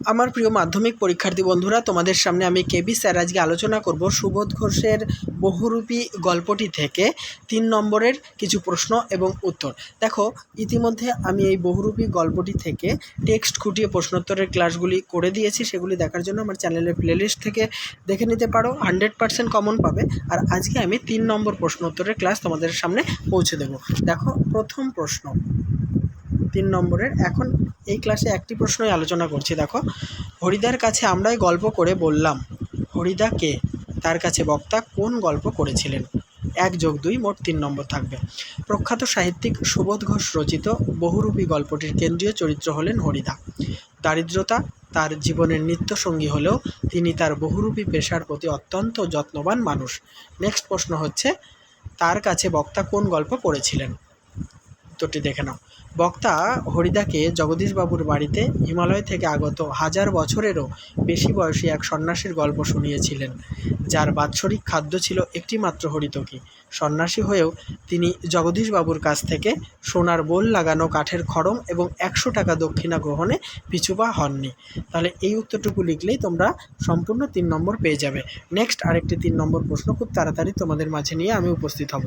আমার প্রিয় মাধ্যমিক পরীক্ষার্থী বন্ধুরা, তোমাদের সামনে আমি কেবি স্যার আজকে আলোচনা করব সুবোধ ঘোষের বহুরূপী গল্পটি থেকে তিন নম্বরের কিছু প্রশ্ন এবং উত্তর। দেখো, ইতিমধ্যে আমি এই বহুরূপী গল্পটি থেকে টেক্সট খুঁটিয়ে প্রশ্নোত্তরের ক্লাসগুলি করে দিয়েছি, সেগুলি দেখার জন্য আমার চ্যানেলের প্লেলিস্ট থেকে দেখে নিতে পারো, হান্ড্রেড পার্সেন্ট কমন পাবে। আর আজকে আমি তিন নম্বর প্রশ্নোত্তরের ক্লাস তোমাদের সামনে পৌঁছে দেবো। দেখো, প্রথম প্রশ্ন। তিন নম্বরের। এখন এই ক্লাসে একটি প্রশ্নই আলোচনা করছি, দেখো। হরিদার কাছে আমরাই গল্প করে বললাম, হরিদা কে? তার কাছে বক্তা কোন গল্প করেছিলেন? এক যোগ দুই মোট তিন নম্বর থাকবে। প্রখ্যাত সাহিত্যিক সুবোধ ঘোষ রচিত বহুরূপী গল্পটির কেন্দ্রীয় চরিত্র হলেন হরিদা। দারিদ্রতা তার জীবনের নিত্য সঙ্গী হলেও তিনি তার বহুরূপী পেশার প্রতি অত্যন্ত যত্নবান মানুষ। নেক্সট প্রশ্ন হচ্ছে, তার কাছে বক্তা কোন গল্প করেছিলেন? উত্তরটি দেখে নাও। বক্তা হরিদাকে জগদীশবাবুর বাড়িতে হিমালয় থেকে আগত হাজার বছরেরও বেশি বয়সী এক সন্ন্যাসীর গল্প শুনিয়েছিলেন, যার বাৎসরিক খাদ্য ছিল একটিমাত্র হরিতকি। সন্ন্যাসী হয়েও তিনি জগদীশবাবুর কাছ থেকে সোনার বোল লাগানো কাঠের খড়ম এবং একশো টাকা দক্ষিণা গ্রহণে পিছুপা হননি। তাহলে এই উত্তরটুকু লিখলেই তোমরা সম্পূর্ণ তিন নম্বর পেয়ে যাবে। নেক্সট আরেকটি তিন নম্বর প্রশ্ন খুব তাড়াতাড়ি তোমাদের মাঝে নিয়ে আমি উপস্থিত হব।